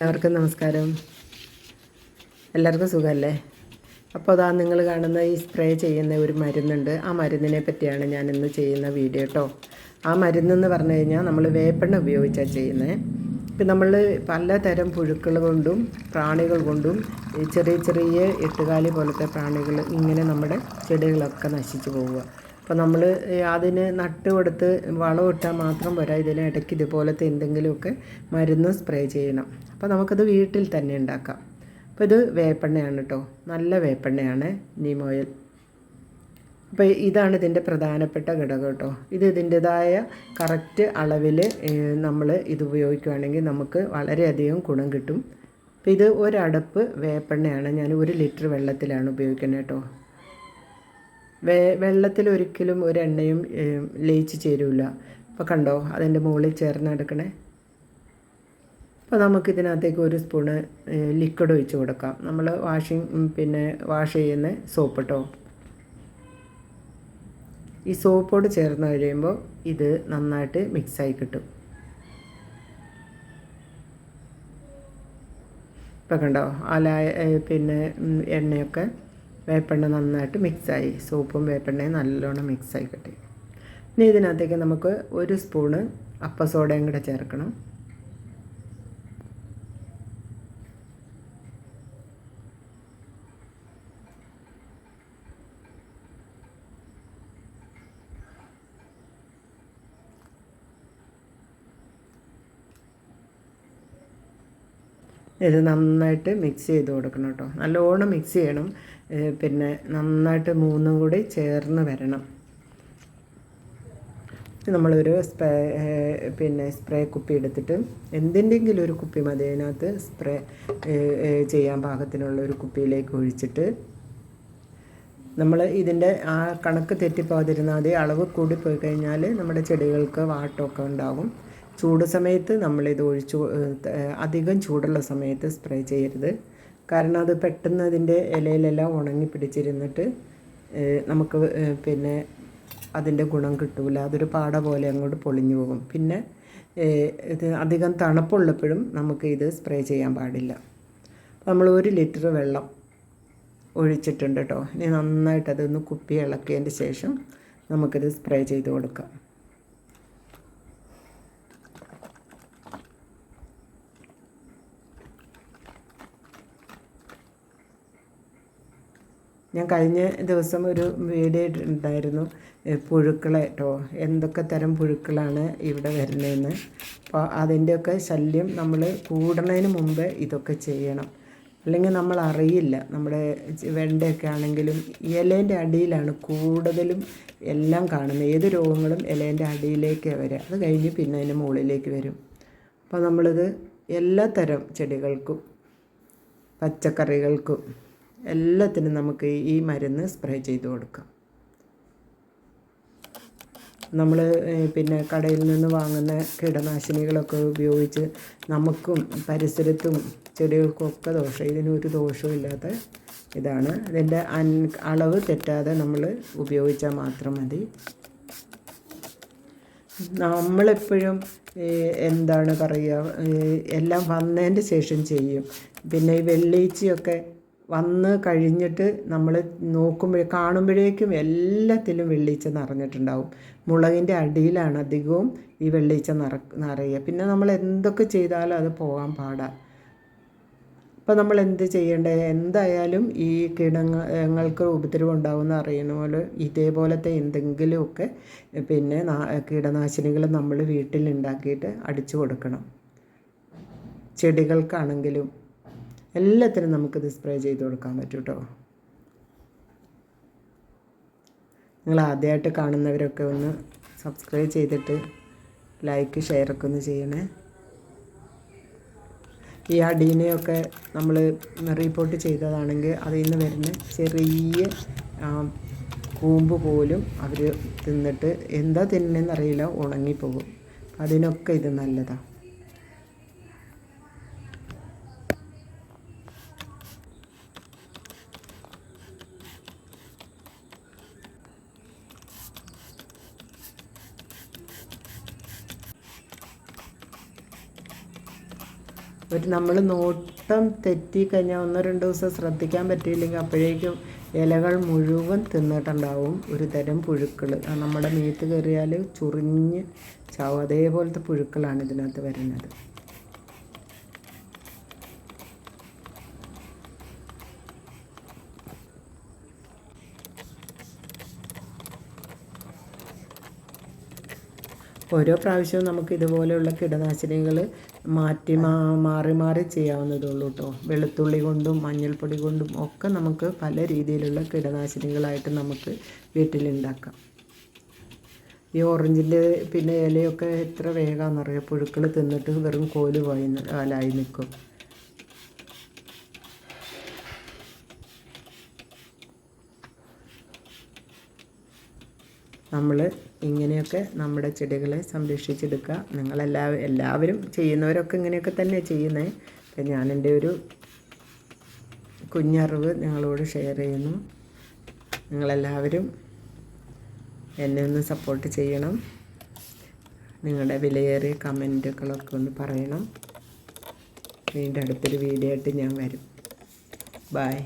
എല്ലാവർക്കും നമസ്കാരം. എല്ലാവർക്കും സുഖമല്ലേ അപ്പോൾ അതാ നിങ്ങൾ കാണുന്ന ഈ സ്പ്രേ ചെയ്യുന്ന ഒരു മരുന്നുണ്ട്. ആ മരുന്നിനെ പറ്റിയാണ് ഞാൻ ഇന്ന് ചെയ്യുന്ന വീഡിയോ കേട്ടോ ആ മരുന്നെന്ന് പറഞ്ഞു കഴിഞ്ഞാൽ നമ്മൾ വേപ്പെണ്ണ ഉപയോഗിച്ചാണ് ചെയ്യുന്നത് ഇപ്പം നമ്മൾ പലതരം പുഴുക്കൾ കൊണ്ടും പ്രാണികൾ കൊണ്ടും ചെറിയ ചെറിയ എട്ടുകാലി പോലത്തെ പ്രാണികൾ ഇങ്ങനെ നമ്മുടെ ചെടികളൊക്കെ നശിച്ചു പോവുക. അപ്പോൾ നമ്മൾ അതിന് നട്ട് കൊടുത്ത് വളം ഇട്ടാൽ മാത്രം പോരാ. ഇതിന് ഇടയ്ക്ക് ഇതുപോലത്തെ എന്തെങ്കിലുമൊക്കെ മരുന്ന് സ്പ്രേ ചെയ്യണം. അപ്പോൾ നമുക്കത് വീട്ടിൽ തന്നെ ഉണ്ടാക്കാം. അപ്പോൾ ഇത് വേപ്പെണ്ണയാണ് കേട്ടോ നല്ല വേപ്പെണ്ണയാണ് നീം ഓയിൽ അപ്പോൾ ഇതാണ് ഇതിന്റെ പ്രധാനപ്പെട്ട ഘടകം കേട്ടോ ഇത് ഇതിന്റെതായ കറക്റ്റ് അളവിൽ നമ്മൾ ഇത് ഉപയോഗിക്കുകയാണെങ്കിൽ നമുക്ക് വളരെയധികം ഗുണം കിട്ടും. അപ്പോൾ ഇത് ഒരടപ്പ് വേപ്പെണ്ണയാണ്. ഞാൻ ഒരു ലിറ്റർ വെള്ളത്തിലാണ് ഉപയോഗിക്കുന്നത് കേട്ടോ വേ വെള്ളത്തിൽ ഒരിക്കലും ഒരു എണ്ണയും ലയിച്ച് ചേരില്ല അപ്പോൾ കണ്ടോ അതിന്റെ മുകളിൽ ചേർന്ന് എടുക്കണേ അപ്പോൾ നമുക്ക് ഇതിനകത്തേക്ക് ഒരു സ്പൂണ് ലിക്വിഡ് ഒഴിച്ച് കൊടുക്കാം. നമ്മൾ വാഷിങ് പിന്നെ വാഷ് ചെയ്യുന്ന സോപ്പ് കേട്ടോ ഈ സോപ്പോട് ചേർന്ന് കഴിയുമ്പോൾ ഇത് നന്നായിട്ട് മിക്സായി കിട്ടും. ഇപ്പം കണ്ടോ ആ പിന്നെ എണ്ണയൊക്കെ വേപ്പെണ്ണ നന്നായിട്ട് മിക്സായി. സോപ്പും വേപ്പെണ്ണയും നല്ലോണം മിക്സായി കിട്ടി. ഇനി ഇതിനകത്തേക്ക് നമുക്ക് ഒരു സ്പൂണ് അപ്പസോഡയും കൂടെ ചേർക്കണം. ഇത് നന്നായിട്ട് മിക്സ് ചെയ്ത് കൊടുക്കണം കേട്ടോ. നല്ലോണം മിക്സ് ചെയ്യണം. പിന്നെ നന്നായിട്ട് മൂന്നും കൂടി ചേർന്ന് വരണം. നമ്മളൊരു സ്പ്രേ പിന്നെ സ്പ്രേ കുപ്പി എടുത്തിട്ട് എന്തിന്റെങ്കിലും ഒരു കുപ്പി മതി. അതിനകത്ത് സ്പ്രേ ചെയ്യാൻ പാകത്തിനുള്ള ഒരു കുപ്പിയിലേക്ക് ഒഴിച്ചിട്ട് നമ്മൾ ഇതിന്റെ ആ കണക്ക് തെറ്റിപ്പോകാതിരുന്നാൽ അതേ അളവ് കൂടിപ്പോയി കഴിഞ്ഞാൽ നമ്മുടെ ചെടികൾക്ക് വാട്ടമൊക്കെ ഉണ്ടാകും. ചൂട് സമയത്ത് നമ്മളിത് ഒഴിച്ചു അധികം ചൂടുള്ള സമയത്ത് സ്പ്രേ ചെയ്യരുത്. കാരണം അത് പെട്ടെന്ന് അതിന്റെ ഇലയിലെല്ലാം ഉണങ്ങി പിടിച്ചിരുന്നിട്ട് നമുക്ക് പിന്നെ അതിന്റെ ഗുണം കിട്ടൂല. അതൊരു പാട പോലെ അങ്ങോട്ട് പൊളിഞ്ഞു പോകും. പിന്നെ ഇത് അധികം തണുപ്പുള്ളപ്പോഴും നമുക്ക് ഇത് സ്പ്രേ ചെയ്യാൻ പാടില്ല. നമ്മൾ ഒരു ലിറ്റർ വെള്ളം ഒഴിച്ചിട്ടുണ്ട് കേട്ടോ ഇനി നന്നായിട്ട് അതൊന്ന് കുപ്പി ഇളക്കിയതിന്റെ ശേഷം നമുക്കിത് സ്പ്രേ ചെയ്ത് കൊടുക്കാം. ഞാൻ കഴിഞ്ഞ ദിവസം ഒരു വീഡിയോ ഉണ്ടായിരുന്നു പുഴുക്കളെ കേട്ടോ എന്തൊക്കെ തരം പുഴുക്കളാണ് ഇവിടെ വരുന്നതെന്ന്. അപ്പോൾ അതിന്റെയൊക്കെ ശല്യം നമ്മൾ കൂടുന്നതിന് മുമ്പ് ഇതൊക്കെ ചെയ്യണം. അല്ലെങ്കിൽ നമ്മൾ അറിയില്ല നമ്മുടെ വെണ്ടയൊക്കെ ആണെങ്കിലും ഇലേന്റെ അടിയിലാണ് കൂടുതലും എല്ലാം കാണുന്നത്. ഏത് രോഗങ്ങളും ഇലേന്റെ അടിയിലേക്ക് വരിക. അത് കഴിഞ്ഞ് പിന്നെ അതിന്റെ മുകളിലേക്ക് വരും. അപ്പോൾ നമ്മളിത് എല്ലാ തരം ചെടികൾക്കും പച്ചക്കറികൾക്കും എല്ലാത്തിനും നമുക്ക് ഈ മരുന്ന് സ്പ്രേ ചെയ്ത് കൊടുക്കാം. നമ്മൾ പിന്നെ കടയിൽ നിന്ന് വാങ്ങുന്ന കീടനാശിനികളൊക്കെ ഉപയോഗിച്ച് നമുക്കും പരിസരത്തും ചെടികൾക്കൊക്കെ ദോഷം ഇതിനൊരു ദോഷവും ഇല്ലാത്ത ഇതാണ്. ഇതിന്റെ അൻ അളവ് തെറ്റാതെ നമ്മൾ ഉപയോഗിച്ചാൽ മാത്രം മതി. നമ്മളെപ്പോഴും എന്താണ് പറയുക എല്ലാം വന്നതിന്റെ ശേഷം ചെയ്യും. പിന്നെ ഈ വെള്ളീച്ചയൊക്കെ വന്ന് കഴിഞ്ഞിട്ട് നമ്മൾ നോക്കുമ്പോഴേ കാണുമ്പോഴേക്കും എല്ലാത്തിലും വെള്ളീച്ച നിറഞ്ഞിട്ടുണ്ടാവും. മുളകിന്റെ അടിയിലാണ് അധികവും ഈ വെള്ളീച്ച നിറ നിറയുക പിന്നെ നമ്മൾ എന്തൊക്കെ ചെയ്താലും അത് പോകാൻ പാടാണ് അപ്പോൾ നമ്മൾ എന്ത് ചെയ്യേണ്ടത് എന്തായാലും ഈ കീടങ്ങൾക്ക് ഉപദ്രവം ഉണ്ടാവുമെന്ന് അറിയുന്ന പോലെ ഇതേപോലത്തെ എന്തെങ്കിലുമൊക്കെ പിന്നെ കീടനാശിനികൾ നമ്മൾ വീട്ടിൽ ഉണ്ടാക്കിയിട്ട് അടിച്ചു കൊടുക്കണം. ചെടികൾക്കാണെങ്കിലും എല്ലാത്തിനും നമുക്കിത് സ്പ്രേ ചെയ്ത് കൊടുക്കാൻ പറ്റും കേട്ടോ നിങ്ങൾ ആദ്യമായിട്ട് കാണുന്നവരൊക്കെ ഒന്ന് സബ്സ്ക്രൈബ് ചെയ്തിട്ട് ലൈക്ക് ഷെയറൊക്കെ ഒന്ന് ചെയ്യണേ. ഈ അടീനെയൊക്കെ നമ്മൾ റിപ്പോർട്ട് ചെയ്തതാണെങ്കിൽ അതിൽ നിന്ന് വരുന്ന ചെറിയ കൂമ്പ് പോലും അവർ തിന്നിട്ട് എന്താ തിന്നെന്നറിയില്ല ഉണങ്ങിപ്പോകും. അതിനൊക്കെ ഇത് നല്ലതാണ് ഒരു നമ്മൾ നോട്ടം തെറ്റിക്കഴിഞ്ഞാൽ ഒന്നോ രണ്ടോ ദിവസം ശ്രദ്ധിക്കാൻ പറ്റിയില്ലെങ്കിൽ അപ്പോഴേക്കും ഇലകൾ മുഴുവൻ തിന്നിട്ടുണ്ടാവും. ഒരു തരം പുഴുക്കൾ നമ്മുടെ മേത്ത് കയറിയാൽ ചുറിഞ്ഞ് ചാവും. അതേപോലത്തെ പുഴുക്കളാണ് ഇതിനകത്ത് വരുന്നത്. ഓരോ പ്രാവശ്യവും നമുക്ക് ഇതുപോലെയുള്ള കീടനാശിനികൾ മാറ്റി മാറി മാറി ചെയ്യാവുന്നതുള്ളൂ കേട്ടോ വെളുത്തുള്ളി കൊണ്ടും മഞ്ഞൾപ്പൊടി കൊണ്ടും ഒക്കെ നമുക്ക് പല രീതിയിലുള്ള കീടനാശിനികളായിട്ട് നമുക്ക് വീട്ടിലുണ്ടാക്കാം. ഈ ഓറഞ്ചിന്റെ പിന്നെ ഇലയൊക്കെ എത്ര വേഗമാണെന്നറിയാം പുഴുക്കൾ തിന്നിട്ട് വെറും കോൽ പോയി ആലായി നിൽക്കും നമ്മൾ ഇങ്ങനെയൊക്കെ നമ്മുടെ ചെടികളെ സംരക്ഷിച്ചെടുക്കുക. നിങ്ങളെല്ലാ എല്ലാവരും ചെയ്യുന്നവരൊക്കെ ഇങ്ങനെയൊക്കെ തന്നെ ചെയ്യുന്നത് അപ്പം ഞാൻ എന്റെ ഒരു കുഞ്ഞറിവ് നിങ്ങളോട് ഷെയർ ചെയ്യുന്നു. നിങ്ങളെല്ലാവരും എന്നെ ഒന്ന് സപ്പോർട്ട് ചെയ്യണം. നിങ്ങളുടെ വിലയേറിയ കമന്റുകളൊക്കെ ഒന്ന് പറയണം. വീണ്ടും അടുത്തൊരു വീഡിയോ ആയിട്ട് ഞാൻ വരും. ബായ്